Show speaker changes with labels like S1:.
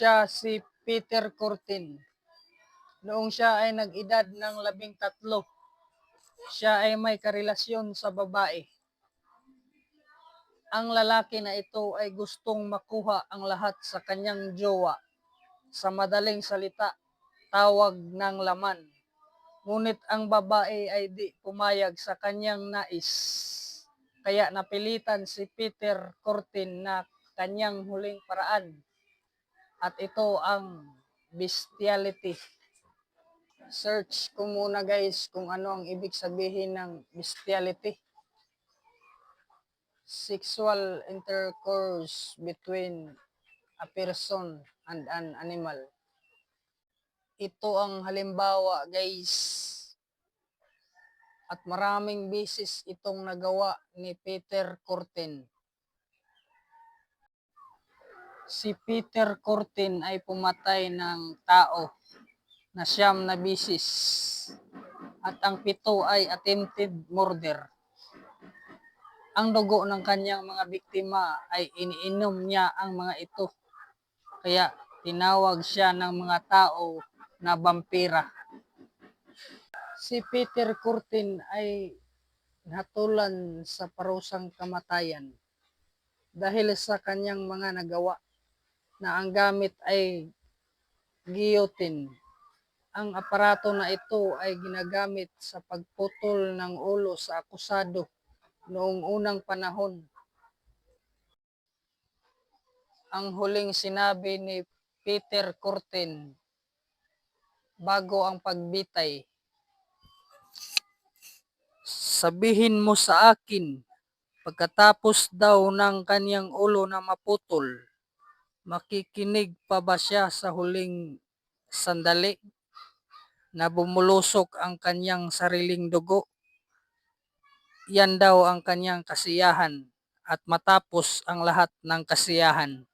S1: siya si Peter Cortin. Noong siya ay nag-edad ng labing tatlo, siya ay may karelasyon sa babae. Ang lalaki na ito ay gustong makuha ang lahat sa kanyang jowa. Sa madaling salita, tawag ng laman. Ngunit ang babae ay di pumayag sa kanyang nais. Kaya napilitan si Peter Cortin na kanyang huling paraan. At ito ang bestiality. Search ko muna guys kung ano ang ibig sabihin ng bestiality. Sexual intercourse between a person and an animal. Ito ang halimbawa guys. At maraming beses itong nagawa ni Peter Cortin. Si Peter Cortin ay pumatay ng tao na siyam na bisis at ang pito ay attempted murder. Ang dugo ng kanyang mga biktima ay iniinom niya ang mga ito. Kaya tinawag siya ng mga tao na vampira. Si Peter Curtin ay nahatulan sa parusang kamatayan dahil sa kanyang mga nagawa na ang gamit ay guillotine. Ang aparato na ito ay ginagamit sa pagputol ng ulo sa akusado noong unang panahon. Ang huling sinabi ni Peter Curtin bago ang pagbitay. Sabihin mo sa akin, pagkatapos daw ng kanyang ulo na maputol, makikinig pa ba siya sa huling sandali na bumulusok ang kanyang sariling dugo? Yan daw ang kanyang kasiyahan at matapos ang lahat ng kasiyahan